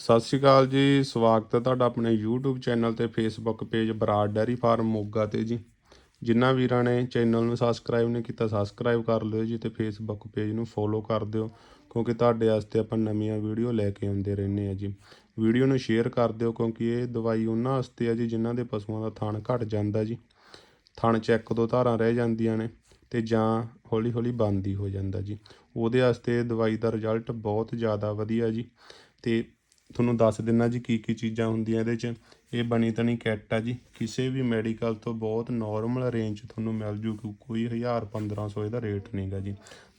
ਸਤਿ ਸ਼੍ਰੀ ਅਕਾਲ ਜੀ, ਸਵਾਗਤ ਹੈ ਤੁਹਾਡਾ ਆਪਣੇ YouTube ਚੈਨਲ ਤੇ Facebook page Brar dairy farm Moga ਤੇ ਜੀ। ਜਿਨ੍ਹਾਂ ਵੀਰਾਂ ਨੇ ਚੈਨਲ ਨੂੰ ਸਬਸਕ੍ਰਾਈਬ ਨਹੀਂ ਕੀਤਾ ਸਬਸਕ੍ਰਾਈਬ ਕਰ ਲਿਓ ਜੀ ਤੇ Facebook ਪੇਜ ਨੂੰ ਫੋਲੋ ਕਰ ਦਿਓ, ਕਿਉਂਕਿ ਤੁਹਾਡੇ ਵਾਸਤੇ ਆਪਾਂ ਨਵੀਆਂ ਵੀਡੀਓ ਲੈ ਕੇ ਆਉਂਦੇ ਰਹਿੰਦੇ ਆ ਜੀ। ਵੀਡੀਓ ਨੂੰ ਸ਼ੇਅਰ ਕਰ ਦਿਓ, ਕਿਉਂਕਿ ਇਹ ਦਵਾਈ ਉਹਨਾਂ ਵਾਸਤੇ ਆ ਜੀ ਜਿਨ੍ਹਾਂ ਦੇ ਪਸ਼ੂਆਂ ਦਾ ਥਣ ਘਟ ਜਾਂਦਾ ਜੀ। ਥਣ ਚ ਇੱਕ ਦੋ ਧਾਰਾਂ ਰਹਿ ਜਾਂਦੀਆਂ ਨੇ ਤੇ ਜਾਂ ਹੌਲੀ ਹੌਲੀ ਬੰਦ ਹੀ ਹੋ ਜਾਂਦਾ ਜੀ। ਉਹਦੇ ਵਾਸਤੇ ਦਵਾਈ ਦਾ ਰਿਜ਼ਲਟ ਬਹੁਤ ਜ਼ਿਆਦਾ ਵਧੀਆ ਜੀ ਤੇ ਤੁਹਾਨੂੰ ਦੱਸ ਦਿੰਨਾ ਜੀ ਕੀ ਕੀ ਚੀਜ਼ਾਂ ਹੁੰਦੀਆਂ ਇਹਦੇ 'ਚ। ਇਹ ਬਣੀ ਤਣੀ ਕਿੱਟ ਆ ਜੀ। ਕਿਸੇ ਵੀ ਮੈਡੀਕਲ ਤੋਂ ਬਹੁਤ ਨਾਰਮਲ ਰੇਂਜ 'ਚ ਤੁਹਾਨੂੰ ਮਿਲ ਜੂਗੀ ਕੋਈ 1000 1500 ਇਹਦਾ ਰੇਟ ਨਹੀਂਗਾ ਜੀ।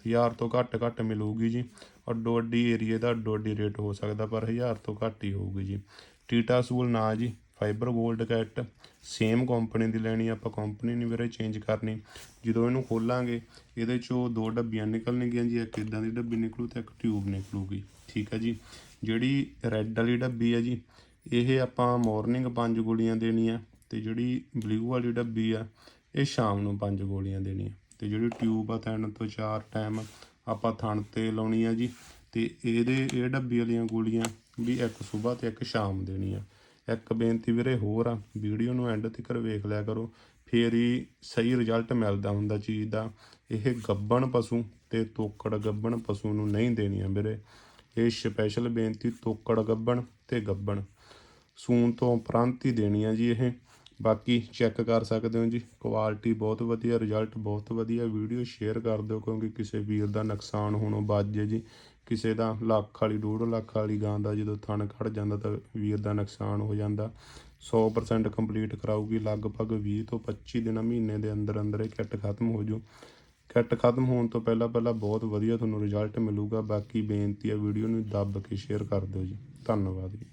1000 ਤੋਂ ਘੱਟ ਘੱਟ ਮਿਲੂਗੀ ਜੀ। ਅੱਡੋ ਅੱਡੀ ਏਰੀਏ ਦਾ ਅੱਡੋ ਅੱਡੀ ਰੇਟ ਹੋ ਸਕਦਾ, ਪਰ 1000 ਤੋਂ ਘੱਟ ਹੀ ਹੋਊਗੀ ਜੀ। ਟੀਟਾਸੂਲ ਨਾ ਜੀ fibre gold cat same company ਦੀ ਲੈਣੀ, ਆਪਾਂ ਕੰਪਨੀ ਨਹੀਂ ਵੀਰੇ ਚੇਂਜ ਕਰਨੀ। ਜਦੋਂ ਇਹਨੂੰ ਖੋਲਾਂਗੇ, ਇਹਦੇ ਚੋਂ ਦੋ ਡੱਬੀਆਂ ਨਿਕਲਣਗੀਆਂ ਜੀ। ਇੱਕ ਇਦਾਂ ਦੀ ਡੱਬੀ ਨਿਕਲੂ ਤੇ ਇੱਕ ਟਿਊਬ ਨਿਕਲੂਗੀ। ਠੀਕ ਹੈ ਜੀ। ਜਿਹੜੀ ਰੈੱਡ ਵਾਲੀ ਡੱਬੀ ਹੈ ਜੀ, ਇਹ ਆਪਾਂ ਮਾਰਨਿੰਗ ਪੰਜ ਗੋਲੀਆਂ ਦੇਣੀਆਂ ਤੇ ਜਿਹੜੀ ਬਲੂ ਵਾਲੀ ਡੱਬੀ ਆ, ਇਹ ਸ਼ਾਮ ਨੂੰ ਪੰਜ ਗੋਲੀਆਂ ਦੇਣੀਆਂ ਤੇ ਜਿਹੜੀ ਟਿਊਬ ਆ ਤਿੰਨ ਤੋਂ ਚਾਰ ਟਾਈਮ ਆਪਾਂ ਥਣ ਤੇ ਲਾਉਣੀ ਆ ਜੀ, ਤੇ ਇਹਦੇ, ਇਹ ਡੱਬੀ ਵਾਲੀਆਂ ਗੋਲੀਆਂ ਵੀ ਇੱਕ ਸਵੇਰ ਤੇ ਇੱਕ ਸ਼ਾਮ ਦੇਣੀ ਆ ਇੱਕ ਬੇਨਤੀ ਵੀਰੇ ਹੋਰ ਆ, ਵੀਡੀਓ ਨੂੰ ਐਂਡ ਤੱਕ ਵੇਖ ਲਿਆ ਕਰੋ, ਫੇਰ ਹੀ ਸਹੀ ਰਿਜ਼ਲਟ ਮਿਲਦਾ ਹੁੰਦਾ ਚੀਜ਼ ਦਾ। ਇਹ ਗੱਬਣ ਪਸ਼ੂ ਤੇ ਤੋਕੜ ਗੱਬਣ ਪਸ਼ੂ ਨੂੰ ਨਹੀਂ ਦੇਣੀਆਂ ਵੀਰੇ। ਇਹ ਸਪੈਸ਼ਲ ਬੇਨਤੀ ਤੋਕੜ ਗੱਬਣ ਤੇ ਗੱਬਣ। ਸੂਣ ਤੋਂ ਉਪਰੰਤ ਹੀ ਦੇਣੀ ਆ ਜੀ ਇਹ। ਬਾਕੀ ਚੈੱਕ ਕਰ ਸਕਦੇ ਹੋ ਜੀ, ਕੁਆਲਿਟੀ ਬਹੁਤ ਵਧੀਆ, ਰਿਜ਼ਲਟ ਬਹੁਤ ਵਧੀਆ। ਵੀਡੀਓ ਸ਼ੇਅਰ ਕਰ ਦਿਓ ਕਿਉਂਕਿ ਕਿਸੇ ਵੀਰ ਦਾ ਨੁਕਸਾਨ ਹੋਣੋਂ ਬਚ ਜੇ ਜੀ। ਕਿਸੇ ਦਾ ਲੱਖ ਵਾਲੀ, ਡੂਢ ਲੱਖ ਵਾਲੀ ਗਾਂ ਦਾ ਜਦੋਂ ਥਣ ਖੜ ਜਾਂਦਾ ਤਾਂ ਵੀਰ ਦਾ ਨੁਕਸਾਨ ਹੋ ਜਾਂਦਾ। 100% ਕੰਪਲੀਟ ਕਰਾਊਗੀ, ਲਗਭਗ 20 ਤੋਂ 25 ਦਿਨਾਂ ਮਹੀਨੇ ਦੇ ਅੰਦਰ ਅੰਦਰ ਇਹ ਕਿੱਟ ਖਤਮ ਹੋ ਜੂ। ਕਿੱਟ ਖਤਮ ਹੋਣ ਤੋਂ ਪਹਿਲਾਂ ਪਹਿਲਾਂ ਬਹੁਤ ਵਧੀਆ ਤੁਹਾਨੂੰ ਰਿਜ਼ਲਟ ਮਿਲੂਗਾ। ਬਾਕੀ ਬੇਨਤੀ ਹੈ ਵੀਡੀਓ ਨੂੰ ਦੱਬ ਕੇ ਸ਼ੇਅਰ ਕਰ ਦਿਓ ਜੀ। ਧੰਨਵਾਦ ਜੀ।